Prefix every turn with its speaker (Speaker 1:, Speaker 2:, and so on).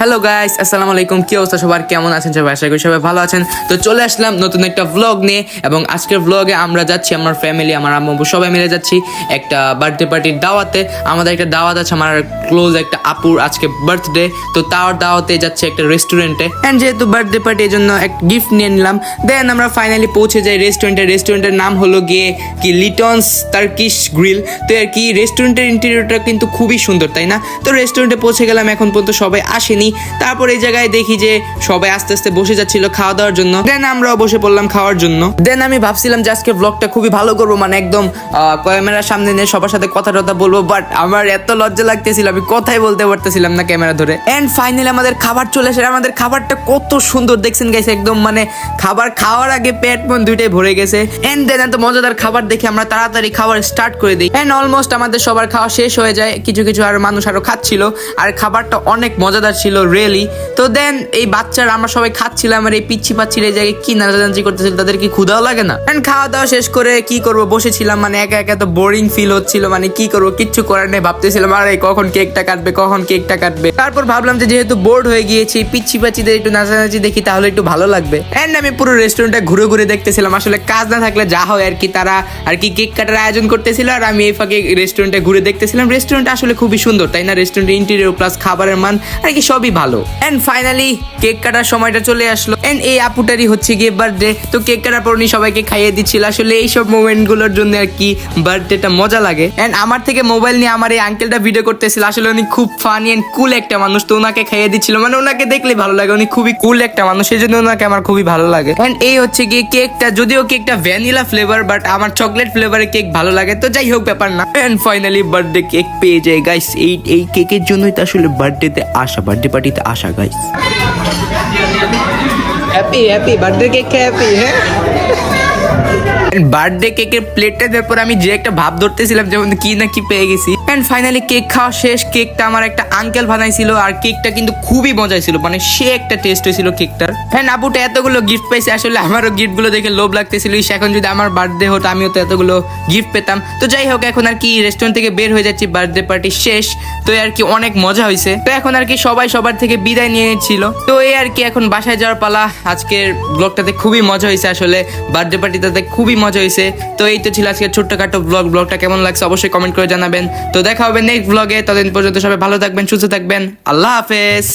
Speaker 1: Hello guys আসসালামু আলাইকুম কি অবস্থা? সবার কেমন আছেন? সবাই আশা করি সবাই ভালো আছেন। তো চলে আসলাম নতুন একটা ভ্লগ নিয়ে এবং আজকের ভ্লগে আমরা যাচ্ছি আমার ফ্যামিলি আমার আম্মু সবাই মিলে যাচ্ছি একটা বার্থডে পার্টির দাওয়াতে। আমাদের একটা দাওয়াত আছে, আমার ক্লোজ একটা আপুর আজকে বার্থডে তো তার দাওয়াতে যাচ্ছে একটা রেস্টুরেন্টে অ্যান্ড যেহেতু বার্থডে পার্টি এর জন্য একটা গিফট নিয়ে নিলাম দেন আমরা ফাইনালি পৌঁছে যাই রেস্টুরেন্টে রেস্টুরেন্টের নাম হলো গিয়ে কি লিটনস টার্কিশ গ্রিল তো আর কি রেস্টুরেন্টের ইন্টেরিয়রটা কিন্তু খুবই সুন্দর, তাই না? তো রেস্টুরেন্টে পৌঁছে গেলাম, এখন পর্যন্ত সবাই আসেনি। তারপর এই জায়গায় দেখি যে সবাই আস্তে আস্তে বসে যাচ্ছিল খাওয়া দাওয়ার জন্য। দেন আমরাও বসে পড়লাম খাওয়ার জন্য। দেন আমি ভাবছিলাম যে আজকে ব্লগটা খুবই ভালো করব মানে একদম ক্যামেরার সামনে নিয়ে সবার সাথে কথা টথা বলব বাট আমার এত লজ্জা লাগতেছিল, আমি কথাই বলতে পারতেছিলাম না ক্যামেরা ধরে। এন্ড ফাইনালি আমাদের খাবার চলে আসে আমাদের খাবারটা কত সুন্দর, দেখছেন গেছে একদম মানে খাবার খাওয়ার আগে পেট মন দুইটাই ভরে গেছে। এন্ড দেন এত মজাদার খাবার দেখে আমরা তাড়াতাড়ি খাবার স্টার্ট করে দিই। এন্ড অলমোস্ট আমাদের সবার খাওয়া শেষ হয়ে যায়, কিছু কিছু আর মানুষ আরও খাচ্ছিল, আর খাবারটা অনেক মজাদার ছিল। রিয়েলি তো দেন এই বাচ্চারা আমরা সবাই খাচ্ছিলাম আর এই পিচ্ছি পাচ্ছির এই জায়গায় কি নাচানাচি করতেছিল তাদের কি ক্ষুধাও লাগে না। এন্ড খাওয়া দাওয়া শেষ করে কি করব, বসেছিলাম মানে একা একা তো বোরিং ফিল হচ্ছিল মানে কি করব, কিচ্ছু করার নেই, ভাবতেছিলাম, আরে কখন কেকটা কাটবে, কখন কেকটা কাটবে। তারপর ভাবলাম যে যেহেতু বোর্ড হয়ে গিয়েছি, পিচ্ছি পাচ্ছিদের একটু নাচানাচি দেখি, তাহলে একটু ভালো লাগবে। এন্ড আমি পুরো রেস্টুরেন্টটা ঘুরে ঘুরে দেখতেছিলাম, আসলে কাজ না থাকলে যা হয় আর কি, তারা আর কি কেক কাটার আয়োজন করতেছিল, আর আমি এই ফাঁকে রেস্টুরেন্টে ঘুরে দেখতেছিলাম। রেস্টুরেন্ট আসলে খুবই সুন্দর, তাই না? রেস্টুরেন্টের ইন্টেরিয়র প্লাস খাবারের মান, আর কি সবই ভালো। এন্ড ফাইনালি কেক কাটার সময়টা চলে আসলো। এন্ড এই আপুটারই হচ্ছে গিয়ে বার্থডে তো কেক কাটার পর উনি সবাইকে খাইয়ে দিচ্ছিল। আসলে এইসব মোমেন্টগুলোর জন্য আর কি বার্থডেটা মজা লাগে। এন্ড আমার থেকে মোবাইল নিয়ে আমার এই আঙ্কেলটা ভিডিও করতেছিল। আসলে উনি খুব ফানি এন্ড কুল একটা মানুষ। তো ওনাকে খাইয়ে দিচ্ছিল। মানে ওনাকে দেখলে ভালো লাগে। উনি খুবই কুল একটা মানুষ। সেই জন্য ওনাকে আমার খুবই ভালো লাগে। এন্ড এই হচ্ছে গিয়ে কেকটা যদিও কেকটা ভ্যানিলা ফ্লেভার বাট আমার চকলেট ফ্লেভারের কেক ভালো লাগে। তো যাই হোক, ব্যাপার না। এন্ড ফাইনালি বার্থডে কেক পেয়ে যায়। গাইস এই এই কেকের জন্যই তো আসলে বার্থডেতে আসা। বার্থডে পার্টিতে আসা guys happy happy birthday cake happy হ্যাঁ? বার্থডে কেকের প্লেটটা দেওয়ার পর আমি যে একটা ভাব ধরতেছিলাম যেমন কি না কি পেয়ে গেছি। এন্ড ফাইনালি কেক খাওয়া শেষ। কেকটা আমার একটা আঙ্কেল বানাইছিল আর কেকটা কিন্তু খুবই মজাই ছিল। মানে সে একটা টেস্ট হয়েছিল কেকটার হ্যাঁ আপুটা এতগুলো গিফট পাইছে, আসলে আমারও গিফটগুলো দেখে লোভ লাগতেছিল। এখন যদি আমার বার্থডে হতো, আমিও তো এতগুলো গিফট পেতাম। তো যাই হোক, এখন আর কি রেস্টুরেন্ট থেকে বের হয়ে যাচ্ছি। বার্থডে পার্টি শেষ। তো আর কি অনেক মজা হয়েছে তো এখন আর কি সবাই সবার থেকে বিদায় নিয়ে নিচ্ছিল। তো এই আর কি এখন বাসায় যাওয়ার পালা। আজকের ব্লগটাতে খুবই মজা হয়েছে আসলে। বার্থডে পার্টিটাতে খুবই মজা হয়েছে তো এই তো ছিল আজকের ছোট্টখাটো ব্লগ ব্লগটা কেমন লাগছে অবশ্যই কমেন্ট করে জানাবেন। তো দেখা হবে নেক্সট ব্লগে ততদিন পর্যন্ত সবাই ভালো থাকবেন সুস্থ থাকবেন। আল্লাহ হাফেজ।